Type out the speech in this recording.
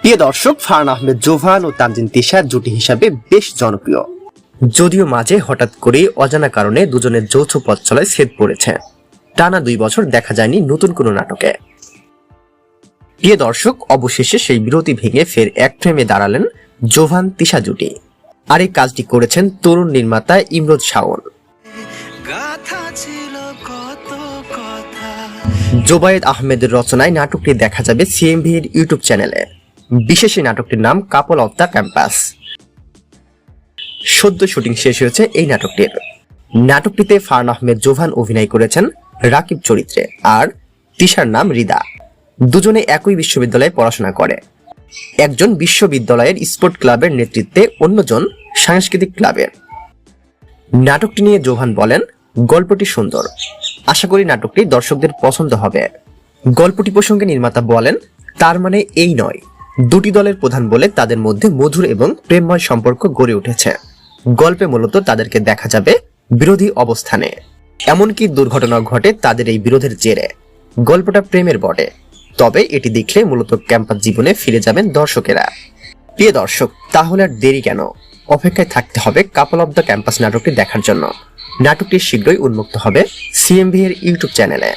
প্রিয় দর্শক, ফারহান আহমেদ জোভান ও তানজিন তিশার জুটি হিসাবে বেশ জনপ্রিয়। যদিও মাঝে হঠাৎ করে অজানা কারণে দুজনের যৌথ পথ চলায় ছেদ পড়েছে। টানা দুই বছর দেখা যায়নি নতুন কোনো নাটকে। প্রিয় দর্শক, অবশেষে সেই বিরতি ভেঙে ফের এক ফ্রেমে দাঁড়ালেন জোভান তিশা জুটি। আর এই কাজটি করেছেন তরুণ নির্মাতা ইমরোজ শাওন। গাথা জোবায়েদ আহমেদের রচনায় নাটকটি দেখা যাবে সিএমভি এর ইউটিউব চ্যানেলে। বিশেষ এই নাটকটির নাম কাপল অফ দ্য ক্যাম্পাস। সদ্য শুটিং শেষ হয়েছে এই নাটকটির। নাটকটিতে ফারন আহমেদ জোভান অভিনয় করেছেন রাকিব চরিত্রে আর তিশার নাম রিদা দুজনে একই বিশ্ববিদ্যালয়ে পড়াশোনা করে। একজন বিশ্ববিদ্যালয়ের স্পোর্ট ক্লাবের নেতৃত্বে অন্যজন সাংস্কৃতিক ক্লাবের নাটকটি নিয়ে জোহান বলেন গল্পটি সুন্দর। আশা করি নাটকটি দর্শকদের পছন্দ হবে। গল্পটি প্রসঙ্গে নির্মাতা বলেন, তার মানে এই নয়। দুটি দলের প্রধান বলে তাদের মধ্যে মধুর এবং প্রেমময় সম্পর্ক গড়ে উঠেছে। গল্পে মূলত তাদেরকে দেখা যাবে বিরোধী অবস্থানে। এমনকি দুর্ঘটনা ঘটে তাদের এই বিরোধের জেরে। গল্পটা প্রেমের বটে। তবে এটি দেখলে মূলত ক্যাম্পাস জীবনে ফিরে যাবেন দর্শকেরা। প্রিয় দর্শক, তাহলে আর দেরি কেন? অপেক্ষায় থাকতে হবে কাপল অব দ্য ক্যাম্পাস নাটকটি দেখার জন্য। নাটকটি শীঘ্রই উন্মুক্ত হবে সিএমভি এর ইউটিউব চ্যানেলে।